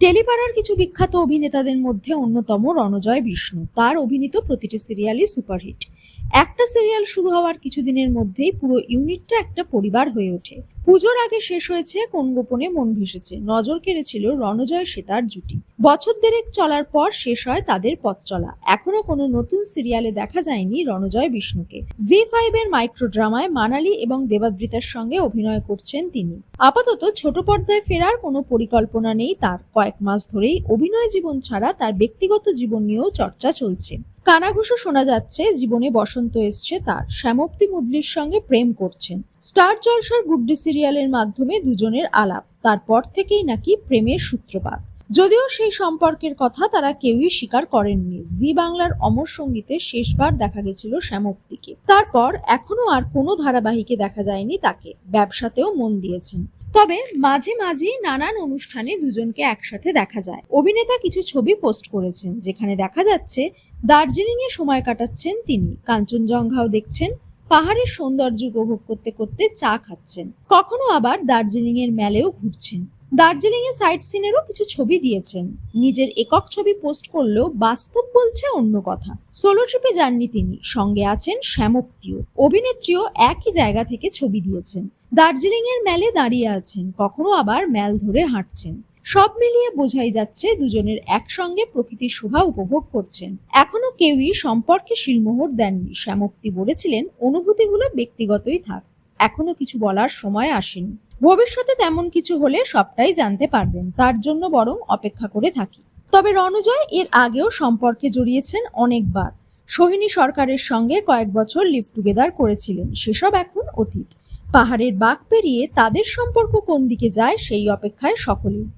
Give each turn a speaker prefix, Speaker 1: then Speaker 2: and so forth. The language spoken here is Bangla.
Speaker 1: টেলিপাড়ার কিছু বিখ্যাত অভিনেতাদের মধ্যে অন্যতম রণজয় বিষ্ণু। তার অভিনীত প্রতিটি সিরিয়ালই সুপারহিট। একটা সিরিয়াল শুরু হওয়ার কিছুদিনের মধ্যেই পুরো ইউনিটটা একটা পরিবার হয়ে ওঠে। পুজোর আগে শেষ হয়েছে কোন গোপনে মন ভেসেছে? নজর কেড়েছিল রণজয় সেতার জুটি। বছর দেড়েক চলার পর শেষ হয় তাদের পথ চলা। এখনও কোনো নতুন সিরিয়ালে দেখা যায়নি রণজয় বিষ্ণুকে। জি ফাইভের মাইক্রো ড্রামায় মানালি এবং দেবাদ্রিতার সঙ্গে অভিনয় করছেন তিনি। আপাতত ছোট পর্দায় ফেরার কোনো পরিকল্পনা নেই তার। কয়েক মাস ধরেই অভিনয় জীবন ছাড়া তার ব্যক্তিগত জীবন নিয়েও চর্চা চলছে। কানাঘুষো শোনা যাচ্ছে, জীবনে বসন্ত এসছে তার। শ্যামপ্তি মুদলির সঙ্গে প্রেম করছেন। স্টার জলসার গুড্ডি সিরিয়ালের মাধ্যমে দুজনের আলাপ, তারপর থেকেই নাকি প্রেমের সূত্রপাত। যদিও সেই সম্পর্কের কথা তারা কেউই স্বীকার করেননি। জি বাংলার অমর সঙ্গীতে শেষবার দেখা গেছিল শ্যামপ্তিকে তারপর এখনও আর কোনো ধারাবাহিকে দেখা যায়নি তাকে। ব্যবসাতেও মন দিয়েছেন। তবে মাঝে মাঝে নানান অনুষ্ঠানে দুজনকে একসাথে দেখা যায়। অভিনেতা কিছু ছবি পোস্ট করেছেন, যেখানে দেখা যাচ্ছে দার্জিলিং এ সময় কাটাচ্ছেন তিনি। কাঞ্চনজঙ্ঘাও দেখছেন পাহাড়ের সৌন্দর্য উপভোগ করতে করতে চা খাচ্ছেন। কখনো আবার দার্জিলিং এর মেলেও ঘুরছেন। দার্জিলিং এর সাইট সিনেরও কিছু ছবি দিয়েছেন। নিজের একক ছবি পোস্ট করলেও বাস্তব বলছে অন্য কথা। সোলো ট্রিপে যাননি তিনি, সঙ্গে আছেন শ্যামপ্তিও অভিনেত্রীও একই জায়গা থেকে ছবি দিয়েছেন। দার্জিলিং এর মেলে দাঁড়িয়ে আছেন, কখনো আবার মেল ধরে হাঁটছেন। সব মিলিয়ে বোঝাই যাচ্ছে দুজনের একসঙ্গে প্রকৃতির শোভা উপভোগ করছেন। এখনও কেউই সম্পর্কে শিলমোহর দেননি শ্যামপ্তি বলেছিলেন অনুভূতিগুলো ব্যক্তিগতই থাক, এখনও কিছু বলার সময় আসেনি। ভবিষ্যতে তেমন কিছু হলে সবটাই জানতে পারবেন, তার জন্য বরং অপেক্ষা করে থাকি। তবে রণজয় এর আগেও সম্পর্কে জড়িয়েছেন অনেকবার। সোহিনী সরকারের সঙ্গে কয়েক বছর লিভ টুগেদার করেছিলেন, সেসব এখন অতীত। পাহাড়ের বাঁক পেরিয়ে তাদের সম্পর্ক কোন দিকে যায় সেই অপেক্ষায় সকলেই।